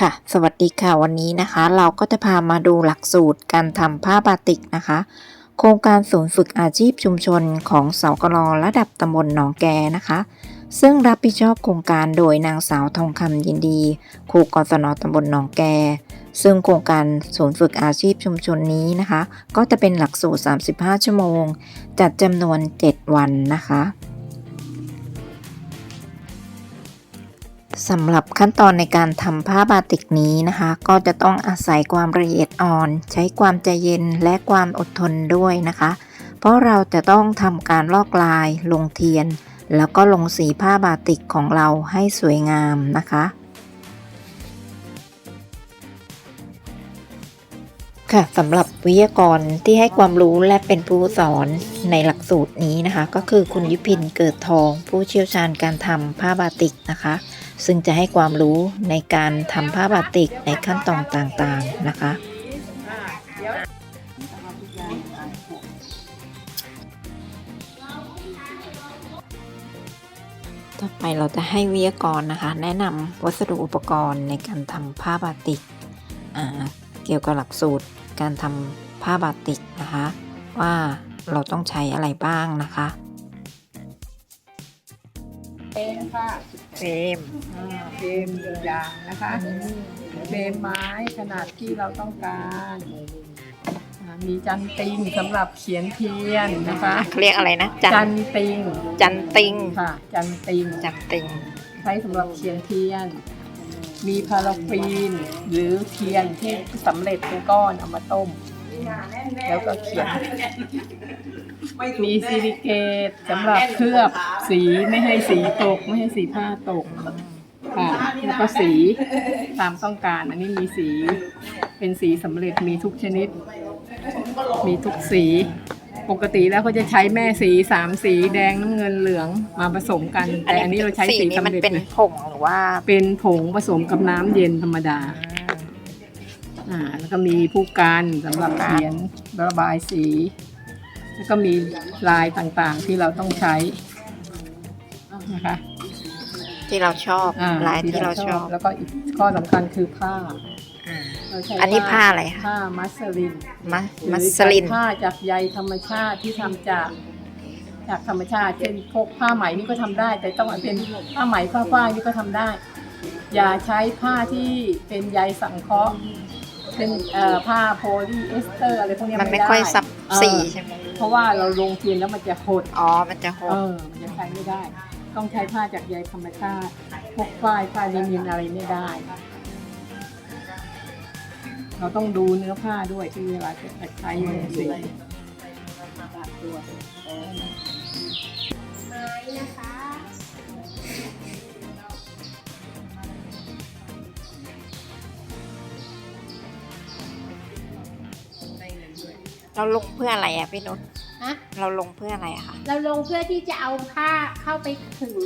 ค่ะ สวัสดีค่ะวันนี้นะคะ เราก็จะพามาดูหลักสูตรการทำผ้าบาติกนะคะ โครงการศูนย์ฝึกอาชีพชุมชนของสกลระดับตำบลหนองแกนะคะ ซึ่งรับผิดชอบโครงการโดยนางสาวทองคำยินดีครูกศนตำบลหนองแก ซึ่งโครงการศูนย์ฝึกอาชีพชุมชนนี้นะคะ ก็จะเป็นหลักสูตร 35 ชั่วโมง จัดจำนวน 7 วันนะคะ สำหรับขั้นตอนในการทำผ้าบาติกนี้นะคะ ก็จะต้องอาศัยความละเอียดอ่อน ใช้ความใจเย็นและความอดทนด้วยนะคะ เพราะเราจะต้องทำการลอกลาย ลงเทียน แล้วก็ลงสีผ้าบาติกของเราให้สวยงามนะคะค่ะสำหรับวิทยากรที่ให้ความรู้และเป็นผู้สอนในหลักสูตรนี้นะคะ ก็คือคุณยุพินเกิดทองผู้เชี่ยวชาญการทำผ้าบาติกนะคะ ซึ่งจะให้ความรู้ในการทำผ้าบาติกในขั้นตอนต่างๆนะคะ ต่อไปเราจะให้วิทยากรนะคะ แนะนำวัสดุอุปกรณ์ในการทำผ้าบาติก เกี่ยวกับหลักสูตรการทำผ้าบาติกนะคะ ว่าเราต้องใช้อะไรบ้างนะคะ เฟรมค่ะ เฟรมอ่าเฟรมหนึ่งอย่างนะคะเฟรมไม้ขนาดที่เราต้องการอ่ามีจันติงสำหรับเขียนเทียนนะคะ เขาเรียกอะไรนะ จันติงจันติง ค่ะ จันติงจันติง ใช้สำหรับเขียนเทียน มีพาราฟีนหรือเทียนที่สำเร็จเป็นก้อนเอามาต้ม แล้วก็เขียน มีซิลิเกตสำหรับเคลือบสีไม่ให้สีตก ไม่ให้สีผ้าตกค่ะแล้วก็สีตามต้องการ อันนี้มีสีเป็นสีสำเร็จมีทุกชนิด มีทุกสี ปกติแล้วเขาจะใช้แม่สีสามสีแดงน้ำเงินเหลืองมาผสมกัน แต่อันนี้เราใช้สีนี้สำมันเร็จเป็นเลยผงหรือว่าเป็นผงผสมกับน้ำเย็นธรรมดา อ่าแล้วก็มีผู้การสำหรับเขียนระบายสี แล้วก็มีลายต่างๆที่เราต้องใช้นะคะที่เราชอบอ่ลายที่เราชอบ แล้วก็อีกข้อสำคัญคือผ้าอืมเราใช้อันนี้ผ้าอะไรคะผ้ามัสลินมัสหรือมัสลินผ้าจากใยธรรมชาติที่ทำจากจากธรรมชาติเช่นพวกผ้าไหมนี่ก็ทำได้ แต่ต้องเป็นผ้าไหมผ้าฝ้ายนี่ก็ทำได้ อย่าใช้ผ้าที่เป็นใยสังเคราะห์ เป็นเอ่อผ้าโพลีเอสเตอร์อะไรพวกเนี้ยมันไม่ด้ค่อยซับเออสีใช่ไหมเพราะว่าเราลงเทียนแล้วมันจะหดอ๋อ มันจะหเอดอมันจะใช้ไม่ได้ ต้องใช้ผ้าจากใยธรรมชาติพวกฝ้ายผ้าลินินอะไรไม่ได้ เราต้องดูเนื้อผ้าด้วยที่เวลาจะใช้ลงสีไม้นะคะ เราลงเพื่ออะไรอะพี่นุชฮะเราลงเพื่ออะไรอะคะเราลงเพื่อที่จะเอาผ้าเข้าไปขึง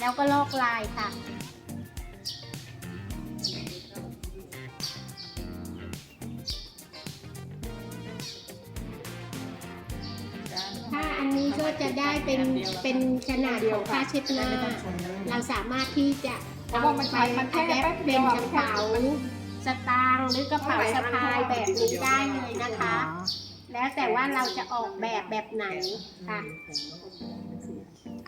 แล้วก็ลอกลายค่ะ ผ้าอันนี้ก็จะได้เป็นเป็นขนาดของผ้าเช็ดหน้าเราสามารถที่จะเพราะว่ามันใช้มันแค่แอปแป๊บเดีเป็ยนวอะกระเป๋าสตางค์หรือกระเป๋าสะพายแบบนี้ได้เลยนะคะ แล้วแต่ว่าเราจะออกแบบแบบไหนค่ะ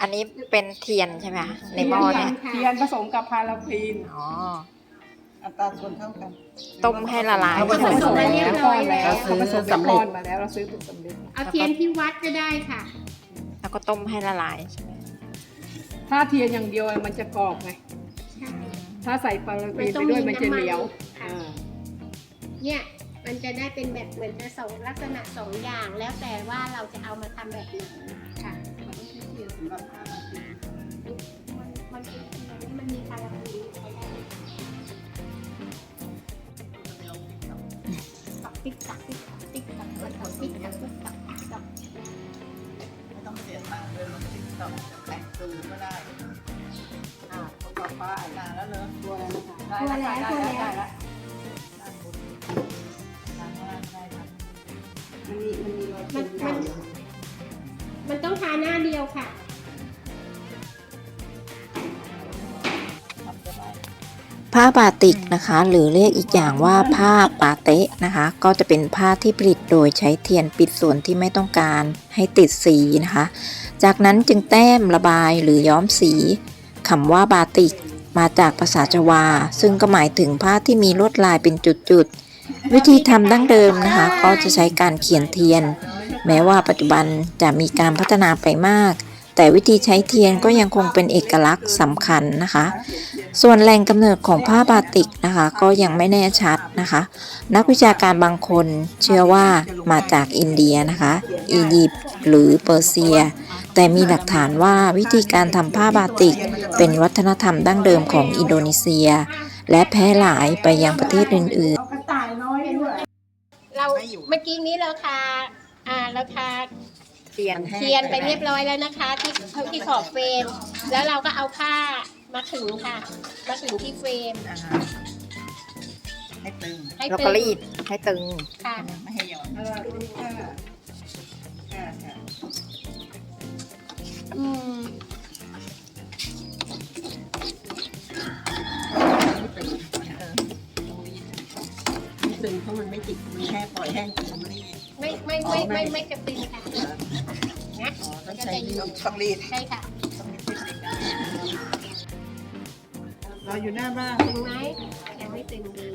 อันนี้เป็นเทียนใช่ไหมคะในหม้อเนี่ย เทียนผสมกับพาราฟีน อ๋อ อัตราส่วนเท่ากันต้มให้ละลายเอาผสมใช่ไหมาเรียบร้อยแล้ว เขาผสมสำเร็จมาแล้วเราซื้อเป็นสำเร็จ เอาเทียนที่วัดก็ได้ค่ะ แล้วก็ต้มให้ละลายใช่ไหมถ้าเทียนอย่างเดียวมันจะกรอบไง ถ้าใส่ปาราฟีนไปด้วยมันจะเหนียวค่ะอ่าเนี่ย มันจะได้เป็นแบบเหมือนจะสองลักษณะสองอย่าง แล้วแต่ว่าเราจะเอามาทำแบบไหนค่ะมันมันมันมีพาราฟีนใช้ได้ตักติ๊กตักติ๊กตักติ๊กตักตักติ๊กตักติ๊กตักติ๊กตักไม่ต้องเสียตังค์เลยลงติ๊กต็อกแต่งตูก็ได้อ่าคนต่อไปนานแล้วเนอะตัวแล้วนะคะตัวแล้วตัวแล้ว มันมีรอยมันเขียมันนมันต้องทาหน้าเดียวค่ะทำจะได้ผ้าบาติกนะคะ หรือเรียกอีกอย่างว่าผ้าปาเตะนะคะ ก็จะเป็นผ้าที่ผลิตโดยใช้เทียนปิดส่วนที่ไม่ต้องการให้ติดสีนะคะ จากนั้นจึงแต้มระบายหรือย้อมสีคำว่าบาติกมาจากภาษาจวา ซึ่งก็หมายถึงผ้าที่มีลวดลายเป็นจุดๆ วิธีทำดั้งเดิมนะคะ ก็จะใช้การเขียนเทียน แม้ว่าปัจจุบันจะมีการพัฒนาไปมาก แต่วิธีใช้เทียนก็ยังคงเป็นเอกลักษณ์สำคัญนะคะ ส่วนแหล่งกำเนิดของผ้าบาติกนะคะ ก็ยังไม่แน่ชัดนะคะ นักวิชาการบางคนเชื่อว่ามาจากอินเดียนะคะอียิปต์หรือเปอร์เซีย แต่มีหลักฐานว่าวิธีการทำผ้าบาติก เป็นวัฒนธรรมดั้งเดิมของอินโดนีเซีย และแพร่หลายไปยังประเทศอื่น ๆเราเมื่อกี้นี้เราทา อ่าเราทาเทียนเทียนไปเรียบร้อยแล้วนะคะ ที่ที่ขอบเฟรม แล้วเราก็เอาผ้ามาขึงค่ะ มาขึงที่เฟรม อ่าฮะให้ตึงให้แล้วตึก็งรีดให้ตึง ค่ะ ไม่ให้หย่อนอืมไม่ตึงเพราะมันไม่ติดมันแค่ปล่อยแห้งจริงไม่ ไม่ไม่ไม่ไม่ไม่จะตึงค่ะนะอ๋อต้องใช้ต้องรีดใช่ค่ะต้องรีดให้ติดได้เราอยู่หน้าบ้านตึงไหมยังไม่ตึงดี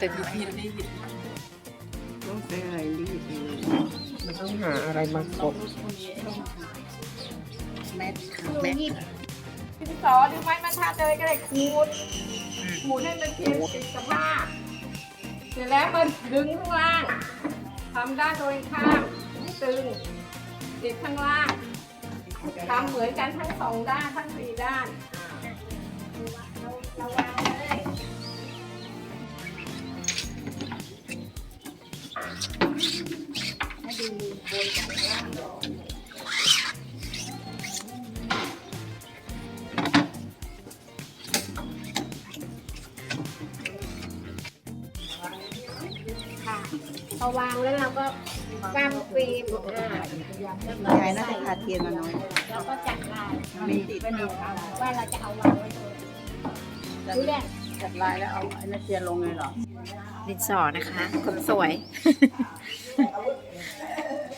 ตึงไหมรีดต้องใช้อะไรรีดเลยมันต้องหาอะไรมากด แม่ขาหนูแม่หยิบดินสอหรือไม้บรรทัดเลยก็ได้ขูดขูดให้มันเป็นติดสภาพเสร็จแล้วมันดึงข้างล่างทำด้านโดยข้างให้ตึงติดข้างล่างทำเหมือนกันทั้งสองด้านทั้งสี่ด้านเราเราวางเลยให้ดูบนกับล่างค่ะ พอวางแล้วเราก็วางฟิล์มอ่าแล้วก็ยายน่าใส่จะทาเทียนมาน้อยแล้วก็จัดลายมีติดว่าเราจะเอาวางไว้ตรงไหนดูแลยจัดลายแล้วเอาไอ้นั่นเทียนลงเลยเหรอดินสอนะคะคนสวย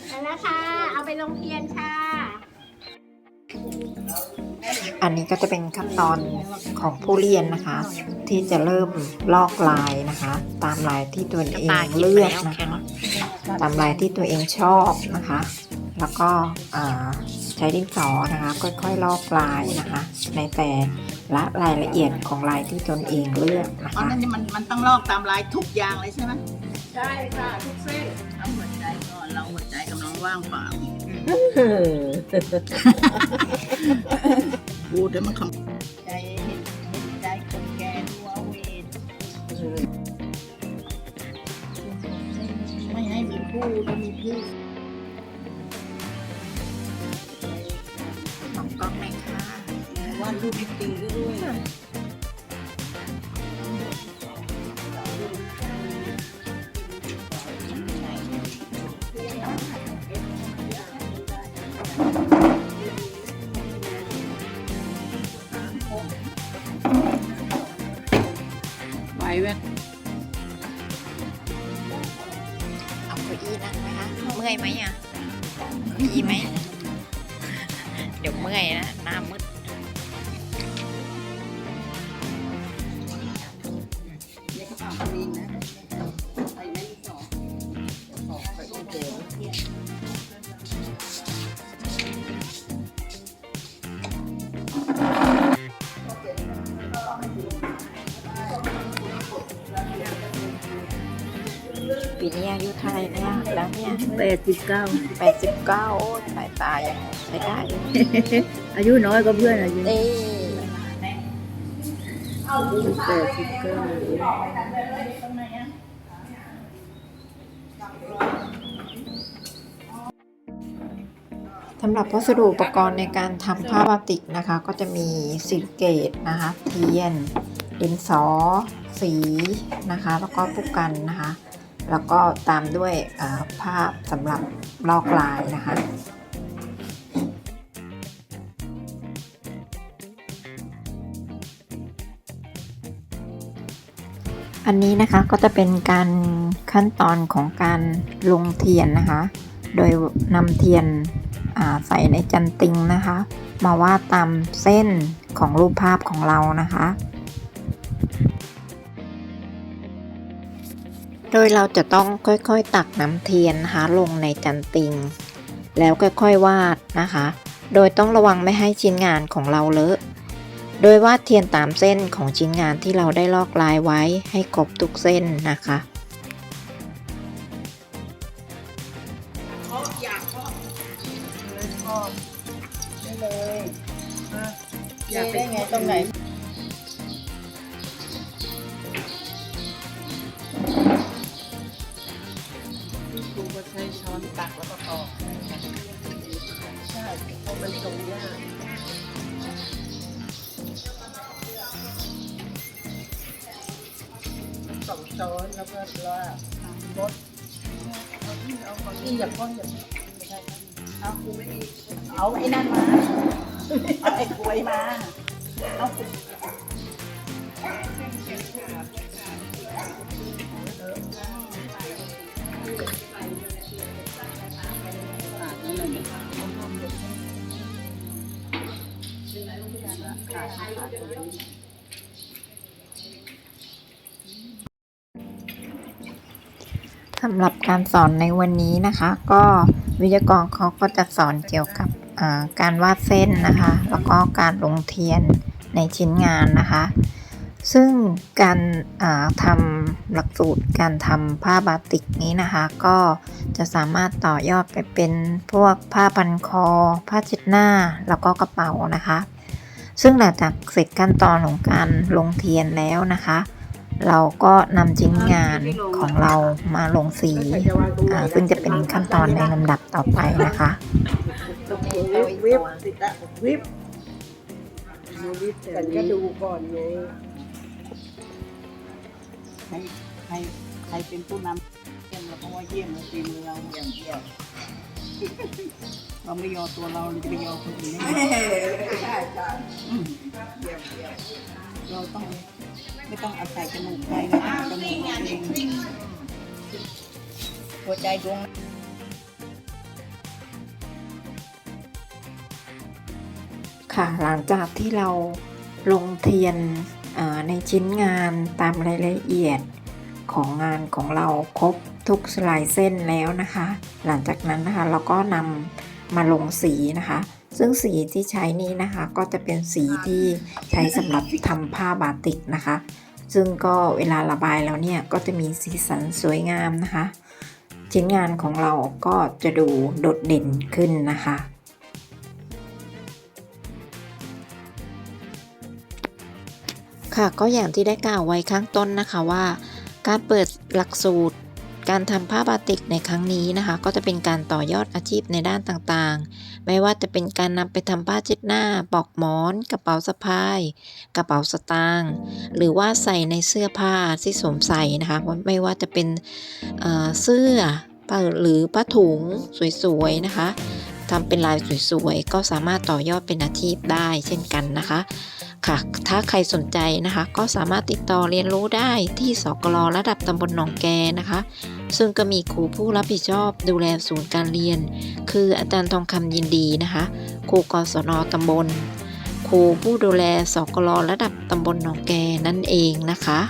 เอาละค่ะเอาไปลงเทียนค่ะ อันนี้ก็จะเป็นขั้นตอนของผู้เรียนนะคะ ที่จะเริ่มลอกลายนะคะ ตามลายที่ตัวเองเลือกนะคะ ตามลายที่ตัวเองชอบนะคะ แล้วก็อ่าใช้ดินสอนะคะ ค่อยๆลอกลายนะคะ ในแต่ละรายละเอียดของลายที่ตนเองเลือกนะอ๋อคะนั่นนี่มันมันต้องลอกตามลายทุกอย่างเลยใช่ไหมใช่ค่ะทุกเส้นเอาหัวใจก่อนเราหัวใจกำลังว่างเปล่า พูดเดี๋ยวมันคำใจเห็นเห็นใจคนแก่ดูเอาเวรไม่ให้มีผู้ต้องมีผู้มองกล้องไหมคะวาดรูปจริงๆด้วย ไห เท่าไหร่เนี่ยแล้วเนี่ยแปดสิบเก้าแปดสิบเก้าโอ้ยสายตายังใช้ได้อยู่อายุน้อยกว่าเพื่อนอายุเอ๊ะแปดสิบเก้าสำหรับวัสดุอุปกรณ์ในการทำผ้าบาติกนะคะ ก็จะมีสิลเกตนะคะเทียนดินสอ สีนะคะ แล้วก็ผู้กันนะคะ แล้วก็ตามด้วยภาพสำหรับลอกลายนะคะ อันนี้นะคะก็จะเป็นการขั้นตอนของการลงเทียนนะคะ โดยนำเทียนใส่ในจันติงนะคะ มาวาดตามเส้นของรูปภาพของเรานะคะ โดยเราจะต้องค่อยๆตักน้ำเทียนนะคะลงในจันติง แล้วค่อยๆวาดนะคะ โดยต้องระวังไม่ให้ชิ้นงานของเราเลอะ โดยวาดเทียนตามเส้นของชิ้นงานที่เราได้ลอกลายไว้ให้ครบทุกเส้นนะคะ มันตรงยากสองช้อนแล้วก็ลาดรสเอาที่อาของนี่อย่าก้อนอย่าไม่ได้เอาครูไม่ดีเอาไอ้นั่นมา เอาไอ้กล้วยมา เอาคุณอ่านั่นเลย สำหรับการสอนในวันนี้นะคะ ก็วิทยากรเขาก็จะสอนเกี่ยวกับการวาดเส้นนะคะ แล้วก็การลงเทียนในชิ้นงานนะคะ ซึ่งการาทำหลักสูตรการทำผ้าบาติกนี้นะคะ ก็จะสามารถต่อยอดไปเป็นพวกผ้าพันคอ ผ้าเช็ดหน้า แล้วก็กระเป๋านะคะ ซึ่งหลังจากเสร็จขั้นตอนของการลงเทียนแล้วนะคะ เราก็นำชิ้นงานของเรามาลงสีซึ่งจะเป็นขั้นตอนในลำดับต่อไปนะคะวิบติดละวิบวิบแต่ก็ดูก่อนไงใครใครใครเป็นผู้นำเยี่ยมเราเพราะว่าเยี่ยมเราเป็นเราอย่างเดียว เราไม่ยอตัวเราเราจะไปยอคนอื่นได้ไงใช่ใช่เยี่ยมเยี่ยมเราต้องไม่ต้องอาศัยจมูกใครเราต้องเอาจมูกเราเองหัวใจดวงค่ะหลังจากที่เราลงเทียนอ่าในชิ้นงานตามรายละเอียดของงานของเราครบ ทุกลายเส้นแล้วนะคะ หลังจากนั้นนะคะเราก็นำมาลงสีนะคะ ซึ่งสีที่ใช้นี้นะคะก็จะเป็นสีที่ใช้สำหรับทำผ้าบาติกนะคะ ซึ่งก็เวลาระบายแล้วเนี่ยก็จะมีสีสันสวยงามนะคะ ชิ้นงานของเราก็จะดูโดดเด่นขึ้นนะคะค่ะก็อย่างที่ได้กล่าวไว้ข้างต้นนะคะว่า การเปิดหลักสูตร การทำผ้าบาติกในครั้งนี้นะคะ ก็จะเป็นการต่อยอดอาชีพในด้านต่างๆ ไม่ว่าจะเป็นการนำไปทำผ้าเช็ดหน้าปลอกหมอน กระเป๋าสะพาย กระเป๋าสตางค์หรือว่าใส่ในเสื้อผ้าที่สวมใส่นะคะ ไม่ว่าจะเป็นเเสื้อหรือผ้าถุงสวยๆนะคะทำเป็นลายสวยๆ ก็สามารถต่อยอดเป็นอาชีพได้เช่นกันนะคะ ค่ะ ถ้าใครสนใจนะคะ ก็สามารถติดต่อเรียนรู้ได้ที่สกลระดับตำบลหนองแกนะคะ ซึ่งก็มีครูผู้รับผิดชอบดูแลศูนย์การเรียน คืออาจารย์ทองคำยินดีนะคะ ครูกศนตำบล ครูผู้ดูแลสกลระดับตำบลหนองแกนั่นเองนะคะ